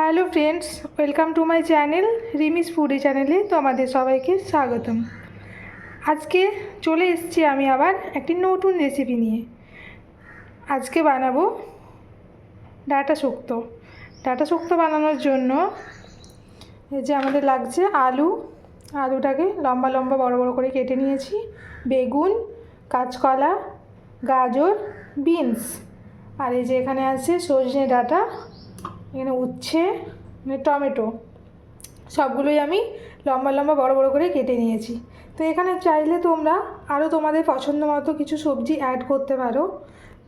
Hello friends, welcome to my channel Rimi's foodie চ্যানেলে তোমাদের সবাইকে স্বাগতম। আজকে চলে এসেছি আমি আবার একটি নতুন রেসিপি নিয়ে। আজকে বানাবো ডাটা শুক্তো। ডাটা শুক্তো বানানোর জন্য এই যে আমাদের লাগছে আলু। আলুটাকে লম্বা লম্বা বড় বড় করে কেটে নিয়েছি। বেগুন, কাঁচকলা, গাজর, বিনস। আর এই যে এখানে আছে সজনে ডাঁটা। এখানে উচ্ছে মানে টমেটো, সবগুলোই আমি লম্বা লম্বা বড় বড় করে কেটে নিয়েছি। তো এখানে চাইলে তোমরা আরও তোমাদের পছন্দ মতো কিছু সবজি অ্যাড করতে পারো।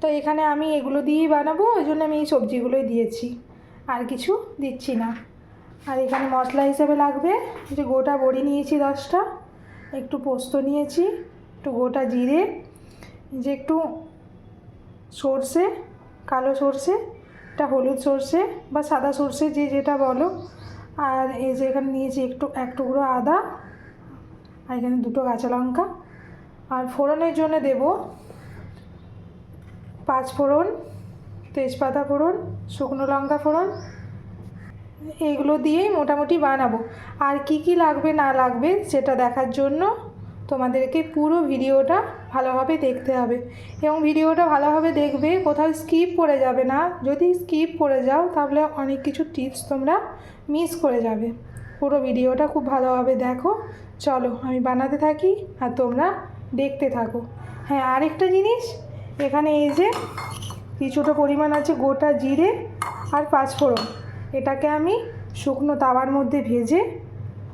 তো এখানে আমি এগুলো দিয়েই বানাবো, ওই জন্য আমি এই সবজিগুলোই দিয়েছি। আর কিছু দিচ্ছি না। আর এখানে মশলা হিসেবে লাগবে যে গোটা বড়ি নিয়েছি দশটা, একটু পোস্ত নিয়েছি, একটু গোটা জিরে যে একটু সর্ষে, কালো সর্ষে এটা হলুদ সর্ষে বা সাদা সর্ষে যে যেটা বলো। আর এই যে এখানে নিয়েছি একটু, এক টুকরো আদা, আর এখানে দুটো কাঁচা লঙ্কা। আর ফোড়নের জন্য দেব পাঁচ ফোড়ন, তেজপাতা ফোড়ন, শুকনো লঙ্কা ফোড়ন। এগুলো দিয়েই মোটামুটি বানাবো। আর কি কি লাগবে না লাগবে সেটা দেখার জন্য তোমাদেরকে পুরো ভিডিওটা ভালোভাবে দেখতে হবে। এবং ভিডিওটা ভালোভাবে দেখবে, কোথাও স্কিপ করে যাবে না। যদি স্কিপ করে যাও, তাহলে অনেক কিছু টিপস তোমরা মিস করে যাবে। পুরো ভিডিওটা খুব ভালোভাবে দেখো। চলো, আমি বানাতে থাকি আর তোমরা দেখতে থাকো। হ্যাঁ আরেকটা জিনিস, এখানে এই যে কিছুটা পরিমাণ আছে গোটা জিরে আর পাঁচফোড়ন এটাকে আমি শুকনো তাওয়ার মধ্যে ভেজে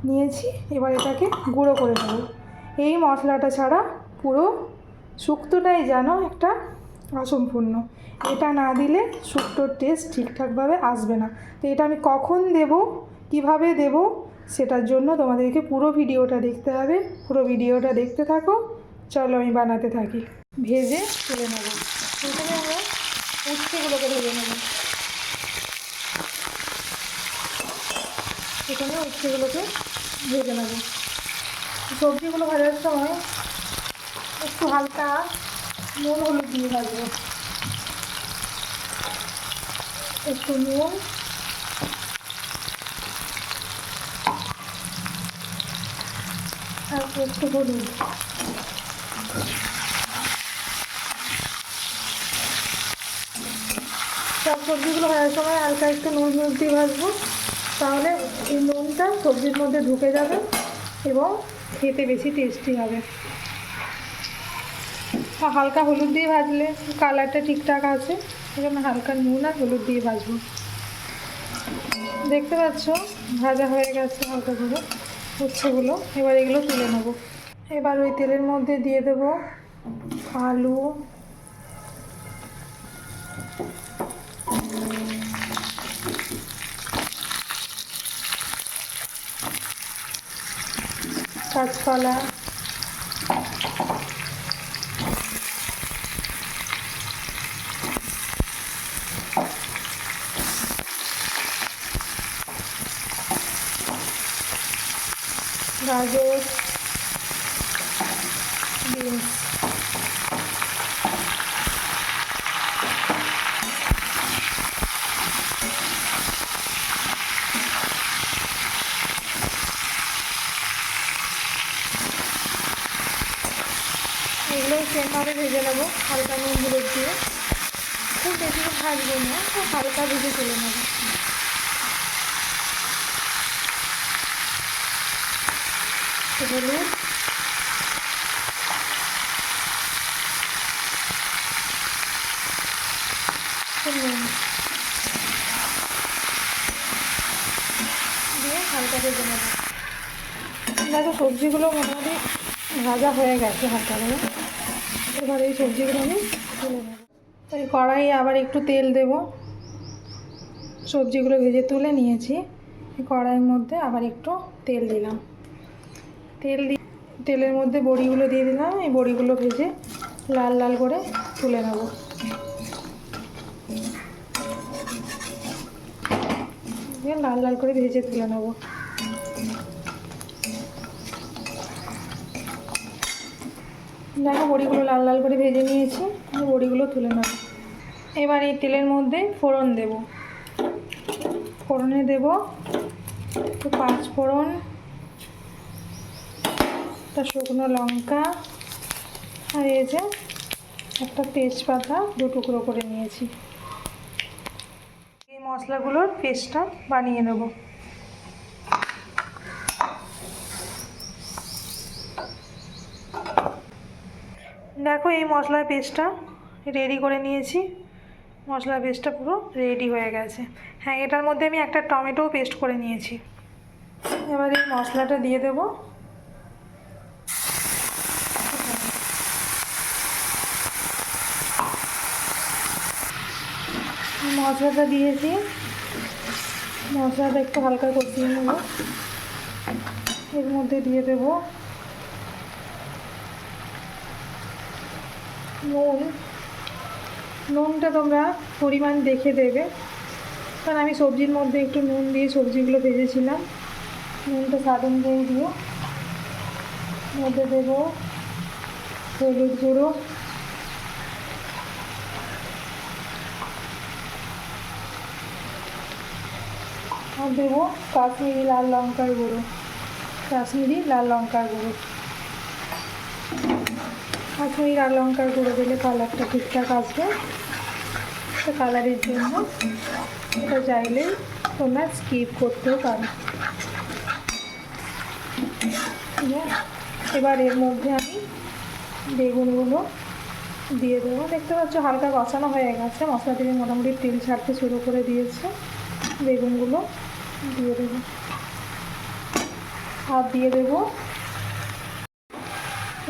নিয়েছি। এবার এটাকে গুঁড়ো করে দেবো এই মশলাটা ছাড়া পুরো শুক্তোটাই যেন একটা অসম্পূর্ণ। এটা না দিলে শুক্তোর টেস্ট ঠিকঠাকভাবে আসবে না। তো এটা আমি কখন দেব, কীভাবে দেব, সেটার জন্য তোমাদেরকে পুরো ভিডিওটা দেখতে হবে। পুরো ভিডিওটা দেখতে থাকো। চলো আমি বানাতে থাকি। ভেজে তুলে নেব। প্রথমে আমরা উচ্ছেগুলোকে ভেজে নেব। এখানে উচ্ছেগুলোকে ভেজে নেব। সবজিগুলো ভাজার সময় একটু হালকা নুন হলুদ দিয়ে ভাজবো। একটু নুন। আর একটু হলুদ। সব সবজিগুলো ভাজার সময় হালকা একটু নুন হলুদ দিয়ে ভাজবো। তাহলে এই নুনটা সবজির মধ্যে ঢুকে যাবে এবং খেতে বেশি টেস্টি হবে। হালকা হলুদ দিয়ে ভাজলে কালারটা ঠিকঠাক আছে? সেজন্য হালকা নুন আর হলুদ দিয়ে ভাজবো। দেখতে পাচ্ছ, ভাজা হয়ে গেছে হালকা করে, উচ্ছেগুলো। এবার এগুলো তুলে নেব। এবার ওই তেলের মধ্যে দিয়ে দেব আলু। কাঁচকলা। গাজর, বিনস। এগুলো সেমভাবে ভেজে নেব, হালকা নুন দিয়ে। খুব বেশি ভাজবো না, খুব হালকা ভেজে তুলে নেব। হলুদ দিয়ে হালকা নেব দেখো, সবজিগুলো মোটামুটি ভাজা হয়ে গেছে হালকা করে। এবার এই সবজিগুলো আমি তুলে নেব। কড়াইয়ে আবার একটু তেল দেব। সবজিগুলো ভেজে তুলে নিয়েছি। কড়াইয়ের মধ্যে আবার একটু তেল দিলাম। তেল দিয়ে তেলের মধ্যে বড়িগুলো দিয়ে দিলাম, এই বড়িগুলো ভেজে লাল লাল করে তুলে নেব। লাল লাল করে ভেজে তুলে নেব। দেখো, বড়িগুলো লাল লাল করে ভেজে নিয়েছি বড়িগুলো তুলে নেব। এবার এই তেলের মধ্যে ফোড়ন দেব। ফোড়নে দেব পাঁচ ফোড়ন একটা শুকনো লঙ্কা আর এই যে একটা তেজপাতা দু টুকরো করে নিয়েছি। এই মশলাগুলোর পেস্টটা বানিয়ে নেব। দেখো এই মশলার পেস্টটা রেডি করে নিয়েছি। মশলার পেস্টটা পুরো রেডি হয়ে গেছে। হ্যাঁ এটার মধ্যে আমি একটা টমেটোও পেস্ট করে নিয়েছি। এবার এই মশলাটা দিয়ে দেব। মশলাটা দিয়েছি মশলাটা একটু হালকা কষিয়ে নেব। এর মধ্যে দিয়ে দেব নুন। নুনটা তোমরা পরিমাণ দেখে দেবে। কারণ আমি সবজির মধ্যে একটু নুন দিয়ে সবজিগুলো ভেজেছিলাম। নুনটা স্বাদ দিয়ে মধ্যে দেবো হলুদ গুঁড়ো। দেবো কাশ্মীরি লাল লঙ্কার গুঁড়ো। কাশ্মীরি লাল লঙ্কার গুঁড়ো। কাশ্মীরি লাল লঙ্কার গুঁড়ো দিলে কালারটা ঠিকঠাক আসবে। তো কালারের জন্য এটা চাইলে তোমরা স্কিপ করতেও পারো? এবার এর মধ্যে আমি বেগুনগুলো দিয়ে দেবো। দেখতে পাচ্ছ হালকা কষানো হয়ে গেছে। মশলা থেকে মোটামুটি তেল ছাড়তে শুরু করে দিয়েছে। বেগুনগুলো দিয়ে দেবো। আর দিয়ে দেবো।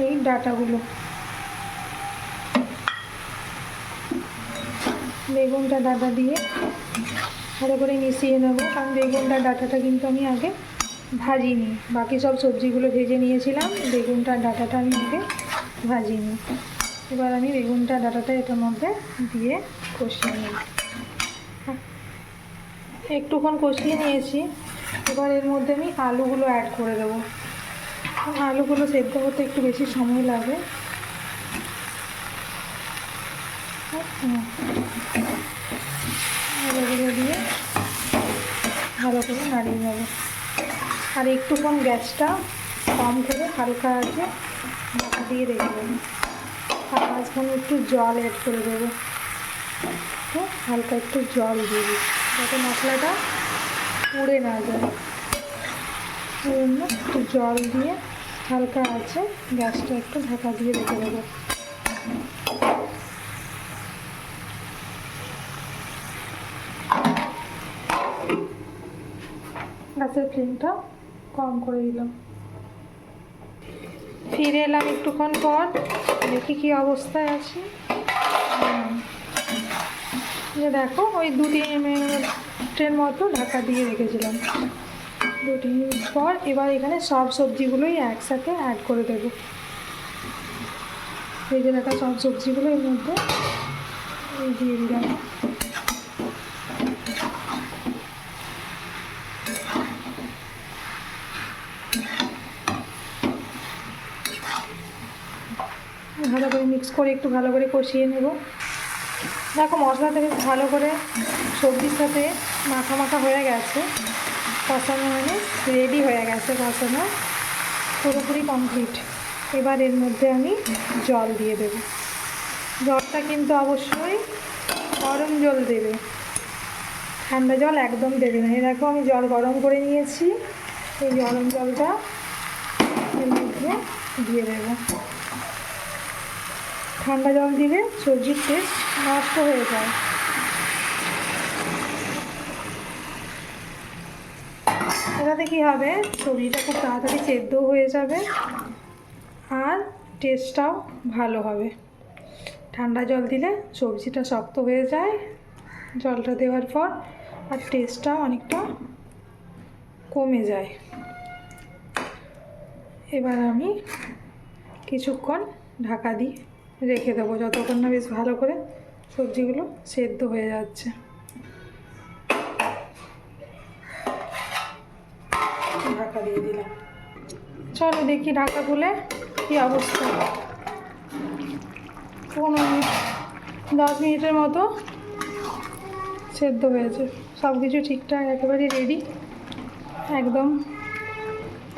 এই ডাটাগুলো। বেগুনটা ডাটা দিয়ে ভালো করে মিশিয়ে নেব। কারণ বেগুনটা ডাটাটা কিন্তু আমি আগে ভাজিনি। বাকি সব সবজিগুলো ভেজে নিয়েছিলাম। বেগুনটা ডাটাটা আমি আগে ভাজিনি। এবার আমি বেগুনটা ডাটাটা এটার মধ্যে দিয়ে কষিয়ে নেব। একটুক্ষণ কষিয়ে নিয়েছি। এবার এর মধ্যে আমি আলুগুলো অ্যাড করে দেবো। আলুগুলো সেদ্ধ হতে একটু বেশি সময় লাগে। আলুগুলো দিয়ে ভালো করে নাড়িয়ে নেব। আর একটুক্ষণ গ্যাসটা কম করে হালকা আছে দিয়ে রেখে দেবো। আর মাঝখানে একটু জল অ্যাড করে দেবো। তো হালকা একটু জল দিয়ে দিই যাতে মশলাটা পুড়ে না যায়। জন্য একটু জল দিয়ে হালকা আছে, গ্যাসটা একটু ঢাকা দিয়ে রেখে দেবো। গ্যাসের ফ্লেমটা কম করে দিলাম। ফিরে এলাম একটুক্ষণ পর, দেখি কি অবস্থায় আছে। যে দেখো, ওই দু তিন মিনিটের মতো ঢাকা দিয়ে রেখেছিলাম। দু তিন মিনিট পর এবার এখানে সব সবজিগুলোই একসাথে অ্যাড করে দেবো। ভেজে রাখা সব সবজিগুলো এর মধ্যে দিয়ে দিলাম। ভালো করে মিক্স করে একটু ভালো করে কষিয়ে নেব। দেখো মশলাটা বেশ ভালো করে সবজির সাথে মাখা মাখা হয়ে গেছে। কষানো মানে রেডি হয়ে গেছে কষানো। পুরোপুরি কমপ্লিট এবার এর মধ্যে আমি জল দিয়ে দেব। জলটা কিন্তু অবশ্যই গরম জল দেবে। ঠান্ডা জল একদম দেবে না। দেখো আমি জল গরম করে নিয়েছি। এই গরম জলটা এর মধ্যে দিয়ে দেবো। ঠান্ডা জল দিলে সবজির টেস্ট নষ্ট হয়ে যায়। এটাতে কী হবে? সবজিটা খুব তাড়াতাড়ি সেদ্ধ হয়ে যাবে আর টেস্টটাও ভালো হবে। ঠান্ডা জল দিলে সবজিটা শক্ত হয়ে যায় জলটা দেওয়ার পর আর টেস্টটা অনেকটা কমে যায়। এবার আমি কিছুক্ষণ ঢাকা দিয়ে রেখে দেবো যতক্ষণ না বেশ ভালো করে সবজিগুলো সেদ্ধ হয়ে যাচ্ছে। ঢাকা দিয়ে দিলাম। চলো দেখি ঢাকা খুলে কী অবস্থা। পনেরো মিনিট, দশ মিনিটের মতো সেদ্ধ হয়েছে। সব কিছু ঠিকঠাক, একেবারে রেডি একদম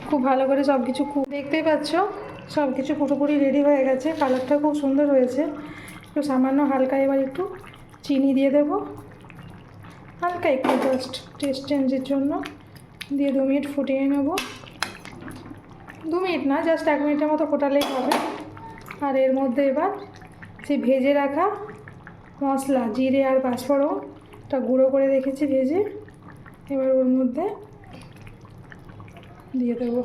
খুব ভালো করে সব কিছু দেখতেই পাচ্ছ? সব কিছু পুরোপুরি রেডি হয়ে গেছে কালারটা খুব সুন্দর হয়েছে। একটু সামান্য হালকা এবার একটু চিনি দিয়ে দেবো। হালকা একটু জাস্ট টেস্ট চেঞ্জের জন্য দিয়ে দু মিনিট ফুটিয়ে নেব। দু মিনিট না জাস্ট এক মিনিটের মতো ফোটালেই হবে। আর এর মধ্যে এবার সেই ভেজে রাখা মশলা, জিরে আর পাঁচফোড়নটা গুঁড়ো করে রেখেছি ভেজে, এবার ওর মধ্যে দিয়ে দেবো।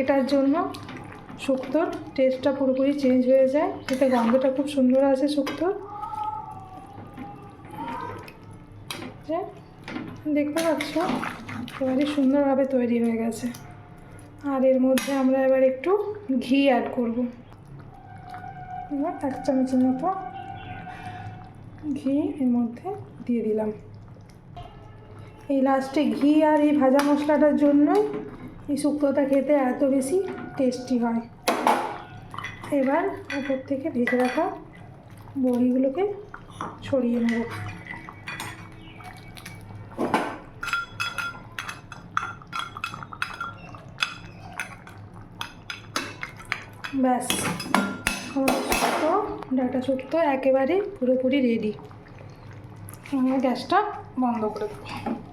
এটার জন্য শুক্তোর টেস্টটা পুরোপুরি চেঞ্জ হয়ে যায়। এতে গন্ধটা খুব সুন্দর আছে শুক্তোর। দেখতে পাচ্ছ? এবারে সুন্দরভাবে তৈরি হয়ে গেছে। আর এর মধ্যে আমরা এবার একটু ঘি অ্যাড করব। এবার এক চামচের মতো ঘি এর মধ্যে দিয়ে দিলাম। এই লাস্টে ঘি আর এই ভাজা মশলাটার জন্যই এই শুক্তোটা খেতে এত বেশি টেস্টি হয়। এবার উপর থেকে ভেজে রাখা বড়িগুলোকে ছড়িয়ে নেব। ব্যাস শুক্তো ডাটা শুক্তো একেবারে পুরোপুরি রেডি গ্যাসটা বন্ধ করে দেবো।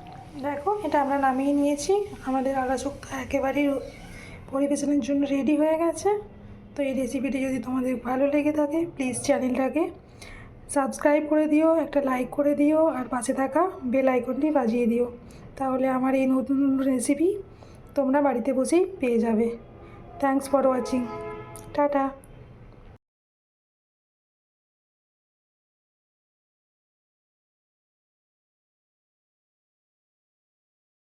দেখো, এটা আমরা নামিয়ে নিয়েছি। আমাদের শুক্তো একেবারেই পরিবেশনের জন্য রেডি হয়ে গেছে। তো এই রেসিপিটি যদি তোমাদের ভালো লেগে থাকে প্লিজ চ্যানেলটাকে সাবস্ক্রাইব করে দিও, একটা লাইক করে দিও, আর পাশে থাকা বেল আইকনটি বাজিয়ে দিও। তাহলে আমার এই নতুন রেসিপি তোমরা বাড়িতে বসেই পেয়ে যাবে। Thanks for watching tata.